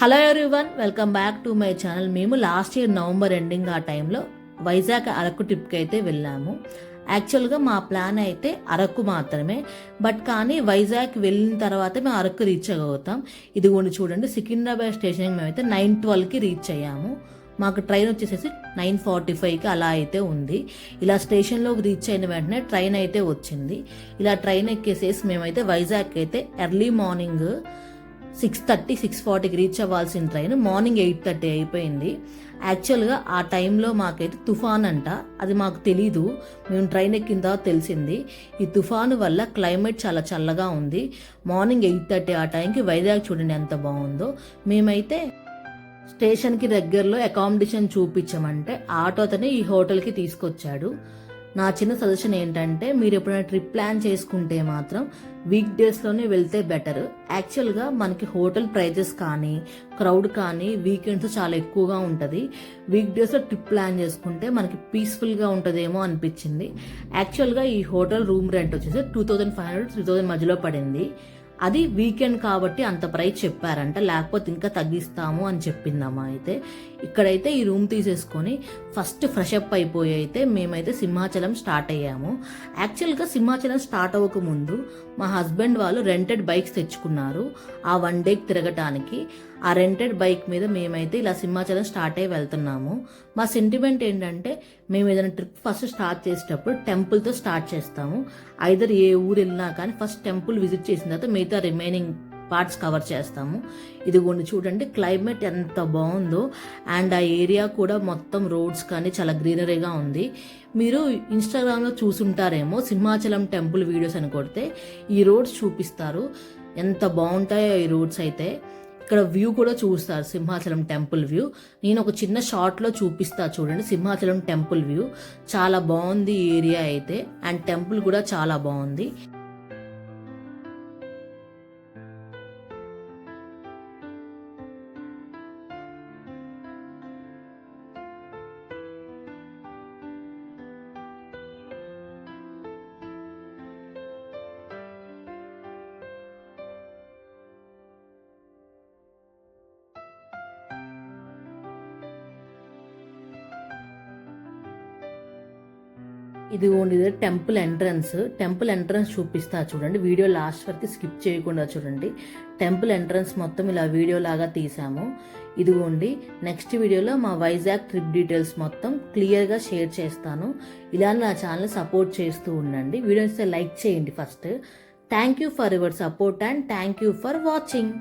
Hello everyone welcome back to my channel మేము last year November ending ఆ టైంలో వైజాగ్ అరకు ట్రిప్కి అయితే వెళ్ళాము. యాక్చువల్గా మా ప్లాన్ అయితే అరకు మాత్రమే. బట్ కానీ వైజాగ్ వెళ్ళిన తర్వాత మేము అరకు రీచ్ అవుతాం ఇదిగోండి చూడండి సికింద్రాబాద్ స్టేషన్కి మేమైతే నైన్ ట్వెల్వ్కి రీచ్ అయ్యాము. మాకు ట్రైన్ వచ్చేసేసి నైన్ ఫార్టీ ఫైవ్కి అలా అయితే ఉంది. ఇలా స్టేషన్లోకి రీచ్ అయిన వెంటనే ట్రైన్ అయితే వచ్చింది. ఇలా ట్రైన్ ఎక్కేసేసి మేమైతే వైజాగ్ అయితే early morning six thirty six ఫార్టీకి రీచ్ అవ్వాల్సిన ట్రైన్ మార్నింగ్ ఎయిట్ థర్టీ అయిపోయింది. యాక్చువల్గా ఆ టైంలో మాకైతే తుఫాన్ అంట. అది మాకు తెలీదు. మేము ట్రైన్ ఎక్కిన తర్వాత తెలిసింది. ఈ తుఫాను వల్ల క్లైమేట్ చాలా చల్లగా ఉంది. మార్నింగ్ ఎయిట్ థర్టీ ఆ టైంకి వైజాగ్ చూడండి ఎంత బాగుందో. మేమైతే స్టేషన్కి దగ్గరలో అకామిడేషన్ చూపించమంటే ఆటో అతనే ఈ హోటల్కి తీసుకొచ్చాడు. నా చిన్న సజెషన్ ఏంటంటే మీరు ఎప్పుడైనా ట్రిప్ ప్లాన్ చేసుకుంటే మాత్రం వీక్ డేస్లోనే వెళ్తే బెటర్ యాక్చువల్గా మనకి హోటల్ ప్రైజెస్ కానీ క్రౌడ్ కానీ వీకెండ్స్ చాలా ఎక్కువగా ఉంటుంది. వీక్ డేస్లో ట్రిప్ ప్లాన్ చేసుకుంటే మనకి పీస్ఫుల్గా ఉంటుందేమో అనిపించింది. యాక్చువల్గా ఈ హోటల్ రూమ్ రెంట్ వచ్చేసి two thousand five hundred three thousand మధ్యలో పడింది. అది వీకెండ్ కాబట్టి అంత ప్రైస్ చెప్పారంట. లేకపోతే ఇంకా తగ్గిస్తాము అని చెప్పిందమ్మా అయితే. ఇక్కడైతే ఈ రూమ్ తీసేసుకొని ఫస్ట్ ఫ్రెష్ అప్ అయిపోయి అయితే మేమైతే సింహాచలం స్టార్ట్ అయ్యాము. యాక్చువల్గా సింహాచలం స్టార్ట్ అవ్వక ముందు మా హస్బెండ్ వాళ్ళు రెంటెడ్ బైక్స్ తెచ్చుకున్నారు. ఆ వన్ డేకి తిరగటానికి. ఆ రెంటెడ్ బైక్ మీద మేమైతే ఇలా సింహాచలం స్టార్ట్ అయ్యి వెళ్తున్నాము. మా సెంటిమెంట్ ఏంటంటే మేము ఏదైనా ట్రిప్ ఫస్ట్ స్టార్ట్ చేసేటప్పుడు టెంపుల్తో స్టార్ట్ చేస్తాము. ఐదర్ ఏ ఊరు వెళ్ళినా కానీ ఫస్ట్ టెంపుల్ విజిట్ చేసిన తర్వాత మిగతా రిమైనింగ్ పార్ట్స్ కవర్ చేస్తాము. ఇదిగోండి చూడండి క్లైమేట్ ఎంత బాగుందో. అండ్ ఆ ఏరియా కూడా మొత్తం రోడ్స్ కానీ చాలా గ్రీనరీగా ఉంది. మీరు ఇన్స్టాగ్రామ్లో చూసుంటారేమో సింహాచలం టెంపుల్ వీడియోస్ అని కొడితే ఈ రోడ్స్ చూపిస్తారు. ఎంత బాగుంటాయో ఈ రోడ్స్ అయితే. ఇక్కడ వ్యూ కూడా చూస్తారు సింహాచలం టెంపుల్ వ్యూ. నేను ఒక చిన్న షార్ట్లో చూపిస్తా చూడండి సింహాచలం టెంపుల్ వ్యూ. చాలా బాగుంది ఏరియా అయితే అండ్ టెంపుల్ కూడా చాలా బాగుంది. ఇదిగోండి ఇది టెంపుల్ ఎంట్రన్స్. టెంపుల్ ఎంట్రన్స్ చూపిస్తా చూడండి. వీడియో లాస్ట్ వరకు స్కిప్ చేయకుండా చూడండి. టెంపుల్ ఎంట్రన్స్ మొత్తం ఇలా వీడియో లాగా తీసాము. ఇదిగోండి నెక్స్ట్ వీడియోలో మా వైజాగ్ ట్రిప్ డీటెయిల్స్ మొత్తం క్లియర్గా షేర్ చేస్తాను. ఇలా నా ఛానల్ సపోర్ట్ చేస్తూ ఉండండి. వీడియోస్ లైక్ చేయండి first. Thank you for your support and thank you for watching.